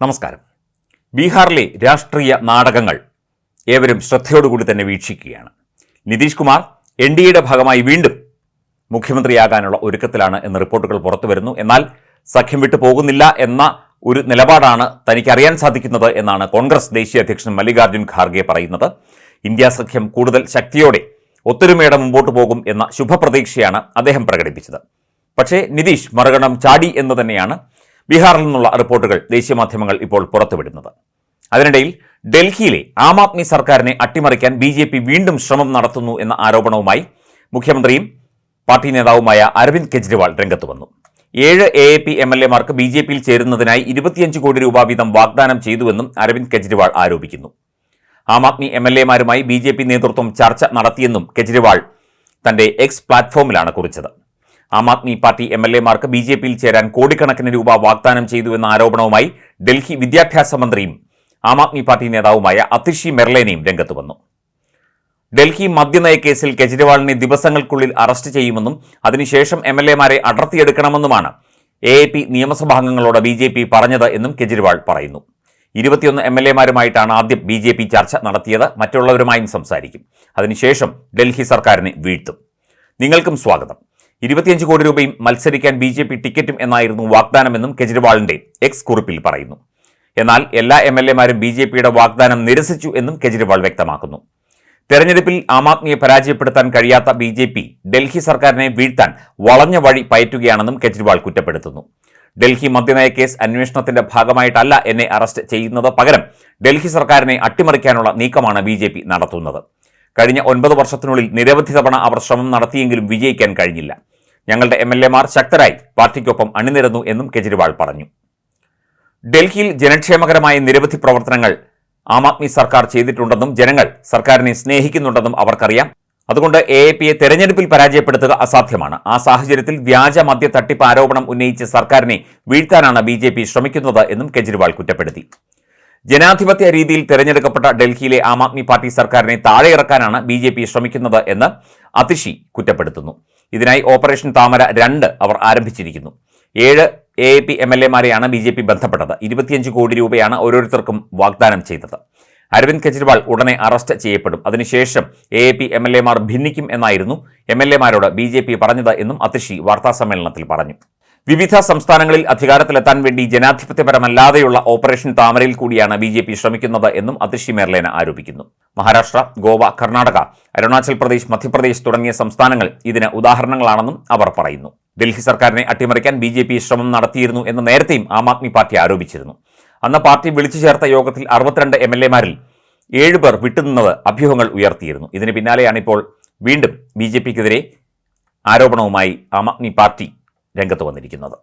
നമസ്കാരം. ബീഹാറിലെ രാഷ്ട്രീയ നാടകങ്ങൾ ഏവരും ശ്രദ്ധയോടുകൂടി തന്നെ വീക്ഷിക്കുകയാണ്. നിതീഷ് കുമാർ എൻ ഡി എയുടെ ഭാഗമായി വീണ്ടും മുഖ്യമന്ത്രിയാകാനുള്ള ഒരുക്കത്തിലാണ് എന്ന റിപ്പോർട്ടുകൾ പുറത്തു വരുന്നു. എന്നാൽ സഖ്യം വിട്ടു പോകുന്നില്ല എന്ന ഒരു നിലപാടാണ് തനിക്ക് അറിയാൻ സാധിക്കുന്നത് എന്നാണ് കോൺഗ്രസ് ദേശീയ അധ്യക്ഷൻ മല്ലികാർജുൻ ഖാർഗെ പറയുന്നത്. ഇന്ത്യ സഖ്യം കൂടുതൽ ശക്തിയോടെ ഒത്തൊരുമയുടെ മുമ്പോട്ട് പോകും എന്ന ശുഭപ്രതീക്ഷയാണ് അദ്ദേഹം പ്രകടിപ്പിച്ചത്. പക്ഷേ നിതീഷ് മറുകണം ചാടി എന്ന് തന്നെയാണ് ബീഹാറിൽ നിന്നുള്ള റിപ്പോർട്ടുകൾ ദേശീയ മാധ്യമങ്ങൾ ഇപ്പോൾ പുറത്തുവിടുന്നത്. അതിനിടയിൽ ഡൽഹിയിലെ ആം ആദ്മി സർക്കാരിനെ അട്ടിമറിക്കാൻ ബി ജെ പി വീണ്ടും ശ്രമം നടത്തുന്നു എന്ന ആരോപണവുമായി മുഖ്യമന്ത്രിയും പാർട്ടി നേതാവുമായ അരവിന്ദ് കെജ്രിവാൾ രംഗത്ത് വന്നു. ഏഴ് A A P M L എമാർക്ക് B J പിയിൽ ചേരുന്നതിനായി ഇരുപത്തിയഞ്ച് കോടി രൂപ വീതം വാഗ്ദാനം ചെയ്തുവെന്നും അരവിന്ദ് കെജ്രിവാൾ ആരോപിക്കുന്നു. ആം ആദ്മി എം എൽ എമാരുമായി ബി ജെ പി നേതൃത്വം ചർച്ച നടത്തിയെന്നും കെജ്രിവാൾ തന്റെ എക്സ് പ്ലാറ്റ്ഫോമിലാണ് കുറിച്ചത്. Aam Aadmi party M L എമാർക്ക് B J പിയിൽ ചേരാൻ കോടിക്കണക്കിന് രൂപ വാഗ്ദാനം ചെയ്തുവെന്ന ആരോപണവുമായി ഡൽഹി വിദ്യാഭ്യാസ മന്ത്രിയും ആം ആദ്മി പാർട്ടി നേതാവുമായ അതിഷി മെർലേനയും രംഗത്ത് വന്നു. ഡൽഹി മദ്യനയ കേസിൽ കെജ്രിവാളിനെ ദിവസങ്ങൾക്കുള്ളിൽ അറസ്റ്റ് ചെയ്യുമെന്നും അതിനുശേഷം എം എൽ എമാരെ അടർത്തിയെടുക്കണമെന്നുമാണ് എ എ പി നിയമസഭാംഗങ്ങളോട് ബി ജെ പി പറഞ്ഞത് എന്നും കെജ്രിവാൾ പറയുന്നു. ഇരുപത്തിയൊന്ന് എം എൽ എമാരുമായിട്ടാണ് ആദ്യം ബി ജെ പി ചർച്ച നടത്തിയത്. മറ്റുള്ളവരുമായും സംസാരിക്കും. അതിനുശേഷം ഡൽഹി സർക്കാരിനെ വീഴ്ത്തും. നിങ്ങൾക്കും സ്വാഗതം. ഇരുപത്തിയഞ്ച് കോടി രൂപയും മത്സരിക്കാൻ ബി ജെ പി ടിക്കറ്റും എന്നായിരുന്നു വാഗ്ദാനമെന്നും കെജ്രിവാളിന്റെ എക്സ് കുറിപ്പിൽ പറയുന്നു. എന്നാൽ എല്ലാ എം എൽ എമാരും ബി ജെ പിയുടെ വാഗ്ദാനം നിരസിച്ചു എന്നും കെജ്രിവാൾ വ്യക്തമാക്കുന്നു. തെരഞ്ഞെടുപ്പിൽ ആം ആദ്മിയെ പരാജയപ്പെടുത്താൻ കഴിയാത്ത ബി ജെ പി ഡൽഹി സർക്കാരിനെ വീഴ്ത്താൻ വളഞ്ഞ വഴി പയറ്റുകയാണെന്നും കെജ്രിവാൾ കുറ്റപ്പെടുത്തുന്നു. ഡൽഹി മദ്യനയ കേസ് അന്വേഷണത്തിന്റെ ഭാഗമായിട്ടല്ല എന്നെ അറസ്റ്റ് ചെയ്യുന്നത് പകരം ഡൽഹി സർക്കാരിനെ അട്ടിമറിക്കാനുള്ള നീക്കമാണ് ബി നടത്തുന്നത്. കഴിഞ്ഞ ഒൻപത് വർഷത്തിനുള്ളിൽ നിരവധി തവണ അവർ ശ്രമം നടത്തിയെങ്കിലും വിജയിക്കാൻ കഴിഞ്ഞില്ല. ഞങ്ങളുടെ എം എൽ എമാർ ശക്തരായി പാർട്ടിക്കൊപ്പം അണിനിരന്നു എന്നും കെജ്രിവാൾ പറഞ്ഞു. ഡൽഹിയിൽ ജനക്ഷേമകരമായ നിരവധി പ്രവർത്തനങ്ങൾ ആം ആദ്മി സർക്കാർ ചെയ്തിട്ടുണ്ടെന്നും ജനങ്ങൾ സർക്കാരിനെ സ്നേഹിക്കുന്നുണ്ടെന്നും അവർക്കറിയാം. അതുകൊണ്ട് എ എ പിയെ തെരഞ്ഞെടുപ്പിൽ പരാജയപ്പെടുത്തുക അസാധ്യമാണ്. ആ സാഹചര്യത്തിൽ വ്യാജ മദ്യ തട്ടിപ്പ് ആരോപണം ഉന്നയിച്ച് സർക്കാരിനെ വീഴ്ത്താനാണ് ബി ജെ പി ശ്രമിക്കുന്നത് എന്നും കെജ്രിവാൾ കുറ്റപ്പെടുത്തി. ജനാധിപത്യ രീതിയിൽ തെരഞ്ഞെടുക്കപ്പെട്ട ഡൽഹിയിലെ ആം ആദ്മി പാർട്ടി സർക്കാരിനെ താഴെയിറക്കാനാണ് ബി ജെ പി ശ്രമിക്കുന്നത് എന്ന് അതിഷി കുറ്റപ്പെടുത്തുന്നു. ഇതിനായി ഓപ്പറേഷൻ താമര രണ്ട് അവർ ആരംഭിച്ചിരിക്കുന്നു. ഏഴ് എ പി എം എൽ എമാരെയാണ് ബി ജെ പി ബന്ധപ്പെട്ടത്. ഇരുപത്തിയഞ്ച് കോടി രൂപയാണ് ഓരോരുത്തർക്കും വാഗ്ദാനം ചെയ്തത്. അരവിന്ദ് കെജ്രിവാൾ ഉടനെ അറസ്റ്റ് ചെയ്യപ്പെടും. അതിനുശേഷം എ പി എം എൽ എമാർ ഭിന്നിക്കും എന്നായിരുന്നു എം എൽ എമാരോട് ബി ജെ പി പറഞ്ഞത് എന്നും അതിഷി വാർത്താസമ്മേളനത്തിൽ പറഞ്ഞു. വിവിധ സംസ്ഥാനങ്ങളിൽ അധികാരത്തിലെത്താൻ വേണ്ടി ജനാധിപത്യപരമല്ലാതെയുള്ള ഓപ്പറേഷൻ താമരയിൽ കൂടിയാണ് ബി ജെ പി ശ്രമിക്കുന്നത് എന്നും അതിഷി മേർലേന ആരോപിക്കുന്നു. മഹാരാഷ്ട്ര ഗോവ കർണാടക അരുണാചൽ പ്രദേശ് മധ്യപ്രദേശ് തുടങ്ങിയ സംസ്ഥാനങ്ങൾ ഇതിന് ഉദാഹരണങ്ങളാണെന്നും അവർ പറയുന്നു. ഡൽഹി സർക്കാരിനെ അട്ടിമറിക്കാൻ ബി ജെ പി ശ്രമം നടത്തിയിരുന്നു എന്ന് നേരത്തെയും ആം ആദ്മി പാർട്ടി ആരോപിച്ചിരുന്നു. അന്ന് പാർട്ടി വിളിച്ചു ചേർത്ത യോഗത്തിൽ അറുപത്തിരണ്ട് എം എൽ എമാരിൽ ഏഴുപേർ വിട്ടുനിന്നത് അഭ്യൂഹങ്ങൾ ഉയർത്തിയിരുന്നു. ഇതിന് പിന്നാലെയാണിപ്പോൾ വീണ്ടും ബി ജെ പിക്കെതിരെ ആരോപണവുമായി ആം ആദ്മി പാർട്ടി രംഗത്ത് വന്നിരിക്കുന്നത്